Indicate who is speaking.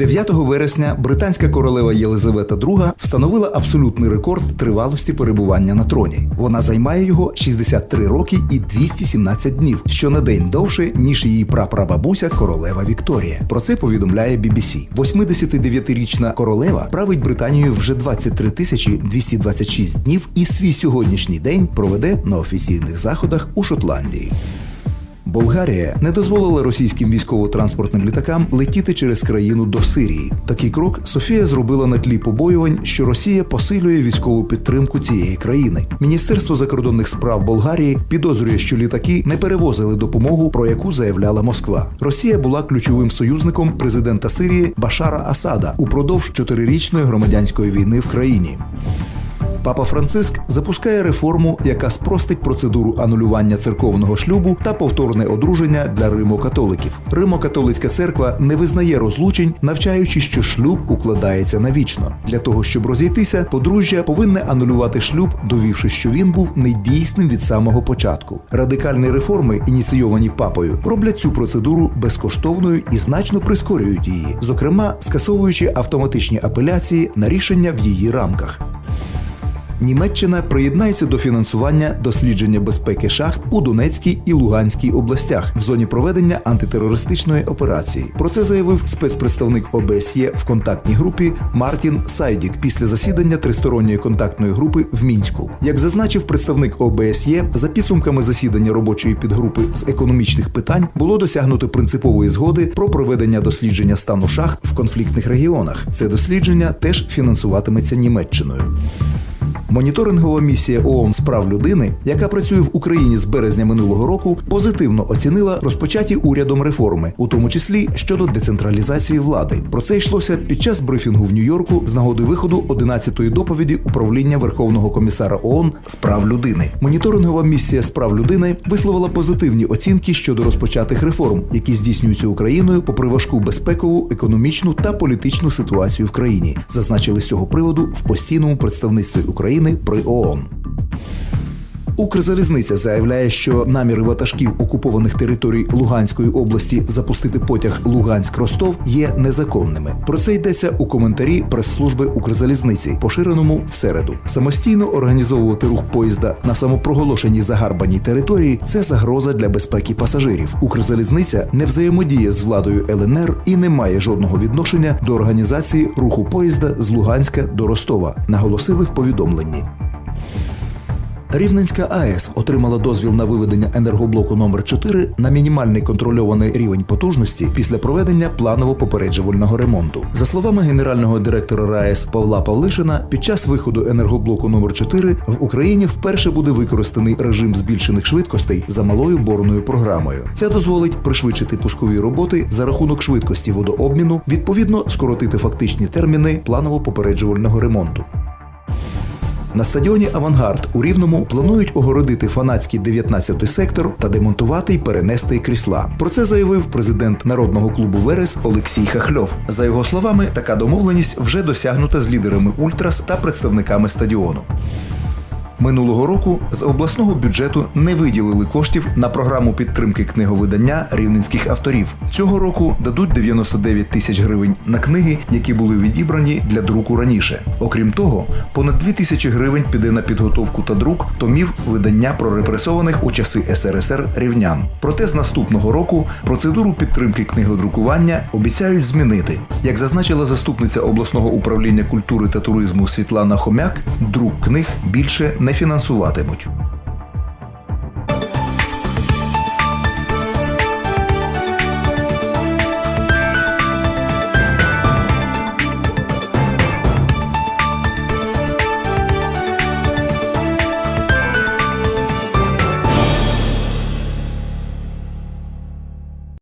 Speaker 1: 9 вересня британська королева Єлизавета II встановила абсолютний рекорд тривалості перебування на троні. Вона займає його 63 роки і 217 днів, що на день довше ніж її прапрабабуся королева Вікторія. Про це повідомляє BBC. 89-річна королева править Британією вже 23 тисячі 226 днів і свій сьогоднішній день проведе на офіційних заходах у Шотландії. Болгарія не дозволила російським військово-транспортним літакам летіти через країну до Сирії. Такий крок Софія зробила на тлі побоювань, що Росія посилює військову підтримку цієї країни. Міністерство закордонних справ Болгарії підозрює, що літаки не перевозили допомогу, про яку заявляла Москва. Росія була ключовим союзником президента Сирії Башара Асада упродовж чотирирічної громадянської війни в країні. Папа Франциск запускає реформу, яка спростить процедуру анулювання церковного шлюбу та повторне одруження для римокатоликів. Римо-католицька церква не визнає розлучень, навчаючи, що шлюб укладається навічно. Для того щоб розійтися, подружжя повинне анулювати шлюб, довівши, що він був недійсним від самого початку. Радикальні реформи, ініційовані папою, роблять цю процедуру безкоштовною і значно прискорюють її, зокрема скасовуючи автоматичні апеляції на рішення в її рамках. Німеччина приєднається до фінансування дослідження безпеки шахт у Донецькій і Луганській областях в зоні проведення антитерористичної операції. Про це заявив спецпредставник ОБСЄ в контактній групі Мартін Сайдік після засідання тристоронньої контактної групи в мінську. Як зазначив представник ОБСЄ, за підсумками засідання робочої підгрупи з економічних питань було досягнуто принципової згоди про проведення дослідження стану шахт в конфліктних регіонах. Це дослідження теж фінансуватиметься Німеччиною. Моніторингова місія ООН з прав людини, яка працює в Україні з березня минулого року, позитивно оцінила розпочаті урядом реформи, у тому числі щодо децентралізації влади. Про це йшлося під час брифінгу в Нью-Йорку з нагоди виходу 11-ї доповіді управління Верховного комісара ООН з прав людини. Моніторингова місія з прав людини висловила позитивні оцінки щодо розпочатих реформ, які здійснюються Україною попри важку безпекову, економічну та політичну ситуацію в країні. Зазначили з цього приводу в постійному представництві України при ООН. Укрзалізниця заявляє, що наміри ватажків окупованих територій Луганської області запустити потяг Луганськ-Ростов є незаконними. Про це йдеться у коментарі прес-служби Укрзалізниці, поширеному в середу. Самостійно організовувати рух поїзда на самопроголошеній загарбаній території це загроза для безпеки пасажирів. Укрзалізниця не взаємодіє з владою ЛНР і не має жодного відношення до організації руху поїзда з Луганська до Ростова, наголосили в повідомленні. Рівненська АЕС отримала дозвіл на виведення енергоблоку номер 4 на мінімальний контрольований рівень потужності після проведення планово-попереджувального ремонту. За словами генерального директора РаЕС Павла Павлишина, під час виходу енергоблоку номер 4 в Україні вперше буде використаний режим збільшених швидкостей за малою борною програмою. Це дозволить пришвидшити пускові роботи за рахунок швидкості водообміну, відповідно скоротити фактичні терміни планово-попереджувального ремонту. На стадіоні Авангард у Рівному планують огородити фанатський 19-й сектор та демонтувати й перенести крісла. Про це заявив президент народного клубу Верес Олексій Хахльов. За його словами, така домовленість вже досягнута з лідерами Ультрас та представниками стадіону. Минулого року з обласного бюджету не виділили коштів на програму підтримки книговидання рівненських авторів. Цього року дадуть 99 тисяч гривень на книги, які були відібрані для друку раніше. Окрім того, понад 2 тисячі гривень піде на підготовку та друк томів видання про репресованих у часи СРСР рівнян. Проте з наступного року процедуру підтримки книгодрукування обіцяють змінити. Як зазначила заступниця обласного управління культури та туризму Світлана Хомяк, друк книг більше не фінансуватимуть.